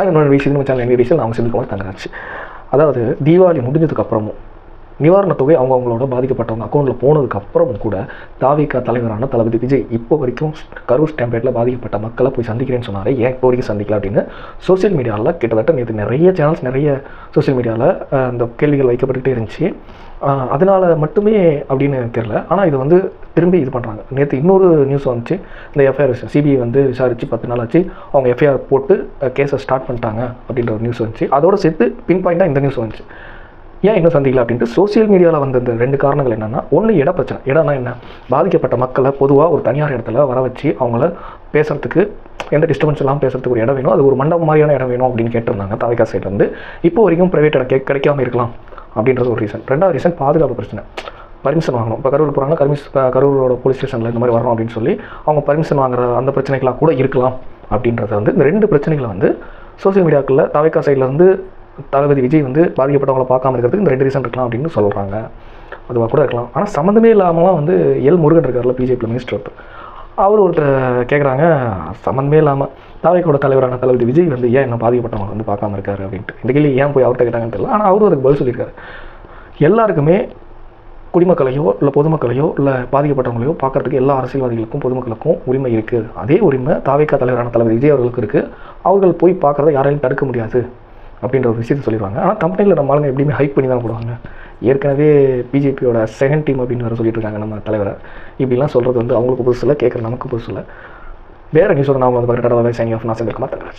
Hi என்னோட விஷயம் நம்ம சேனல் எங்கள் அவங்க நான் செந்தில்குமார் தங்கராஜ். அதாவது தீபாவளி முடிஞ்சதுக்கப்புறமும் நிவாரண நிவாரணத் தொகை அவங்க அவங்களோட பாதிக்கப்பட்டவங்க அக்கௌண்ட்டில் போனதுக்கப்புறமும் கூட தாவிக தலைவரான தளபதி விஜய் இப்போ வரைக்கும் கரூர் ஸ்டாம்பேட்டில் பாதிக்கப்பட்ட மக்களை போய் சந்திக்கிறேன்னு சொன்னார். ஏன் இப்போ வரைக்கும் சந்திக்கல அப்படின்னு சோஷியல் மீடியாவில் கிட்டத்தட்ட நேற்று நிறைய சேனல்ஸ் நிறைய சோஷியல் மீடியாவில் அந்த கேள்விகள் வைக்கப்பட்டுகிட்டே இருந்துச்சு. அதனால் அதனால மட்டுமே அப்படின்னு தெரில ஆனால் இது வந்து திரும்பி இது பண்ணுறாங்க நேற்று இன்னொரு நியூஸ் வந்துச்சு. இந்த எஃப்ஐஆர் சிபிஐ வந்து விசாரித்து பத்து நாள் ஆச்சு. அவங்க எஃப்ஐஆர் போட்டு கேஸை ஸ்டார்ட் பண்ணிட்டாங்க அப்படின்ற ஒரு நியூஸ் வந்துச்சு. அதோட சேர்த்து பின் பாயிண்டாக இந்த நியூஸ் வந்துச்சு. ஏன் இன்னும் சந்திக்கல அப்படின்ட்டு சோஷியல் மீடியாவில் வந்த இந்த ரெண்டு காரணங்கள் என்னென்னா ஒன்று இட பிரச்சனை இடம்னா என்ன? பாதிக்கப்பட்ட மக்களை பொதுவாக ஒரு தனியார் இடத்துல வர வச்சு அவங்கள பேசுகிறதுக்கு எந்த டிஸ்டர்பன்ஸ் இல்லாமல் பேசுறதுக்கு ஒரு இடம் வேணும். அது ஒரு மண்டபம் மாதிரியான இடம் வேணும் அப்படின்னு கேட்டிருந்தாங்க தாவிகா சைட்லேருந்து இப்போ வரைக்கும் ப்ரைவேட் இடம் கே கிடைக்காம இருக்கலாம் அப்படின்றது ஒரு ரீசன் ரெண்டாவது ரீசன் பாதுகாப்பு பிரச்சனை. பர்மிஷன் வாங்கணும். இப்போ கரூர் போகிறாங்கன்னா கர்மிஸ் கரூரோட போலீஸ் ஸ்டேஷனில் இந்த மாதிரி வரணும் அப்படின்னு சொல்லி அவங்க பர்மிஷன் வாங்குற அந்த பிரச்சனைகளாக கூட இருக்கலாம் அப்படின்றத வந்து இந்த ரெண்டு பிரச்சனைகளை வந்து சோஷியல் மீடியாக்களில் தவைக்கா சைட்லேருந்து தளபதி விஜய் வந்து பாதிக்கப்பட்டவங்கள பார்க்காம இருக்கிறதுக்கு இந்த ரெண்டு ரீசன் இருக்கலாம் அப்படின்னு சொல்கிறாங்க அதுவாக கூட இருக்கலாம். ஆனால் சம்மந்தமே இல்லாமலாம் வந்து எல் முருகன் இருக்கார்ல பிஜேபி மினிஸ்டர் ஒருத்தர் அவர் ஒருத்தர் கேட்குறாங்க சம்மந்தமே இல்லாமல் தாவைக்கோட தலைவரான தளபதி விஜய் வந்து ஏன் என்ன பாதிக்கப்பட்டவங்க வந்து பார்க்காம இருக்காரு அப்படின்ட்டு. இந்த கேள்வி ஏன் போய் அவர்கிட்ட கேட்டாங்கன்னு தெரியல. ஆனால் அவரும் அதுக்கு பதில் சொல்லியிருக்காரு. எல்லாருக்குமே குடிமக்களையோ இல்லை பொதுமக்களையோ இல்லை பாதிக்கப்பட்டவங்களையோ பார்க்குறதுக்கு எல்லா அரசியல்வாதிகளுக்கும் பொதுமக்களுக்கும் உரிமை இருக்குது அதே உரிமை தாவேக்கா தலைவரான தலைவர் விஜய் அவர்களுக்கு இருக்குது அவர்கள் போய் பார்க்குறத யாராலையும் தடுக்க முடியாது அப்படின்ற ஒரு விஷயத்தை சொல்லிடுவாங்க. ஆனால் கம்பெனியில் நம்ம ஆளுங்க எப்படியுமே ஹைப் பண்ணி தான் போடுவாங்க. ஏற்கனவே பிஜேபியோட செகண்ட் டீம் அப்படின்னு வேறு சொல்லிட்டு இருக்காங்க நம்ம தலைவரை. இப்படிலாம் சொல்கிறது வந்து அவங்களுக்கு புதுசு இல்லை கேட்குற நமக்கு புதுசு இல்லை. வேறு நியூஸோட நான் வந்து பார்க்குற கடவுளை சைனிங் ஆஃப் நான் செந்தில்குமார் தங்கராஜ்.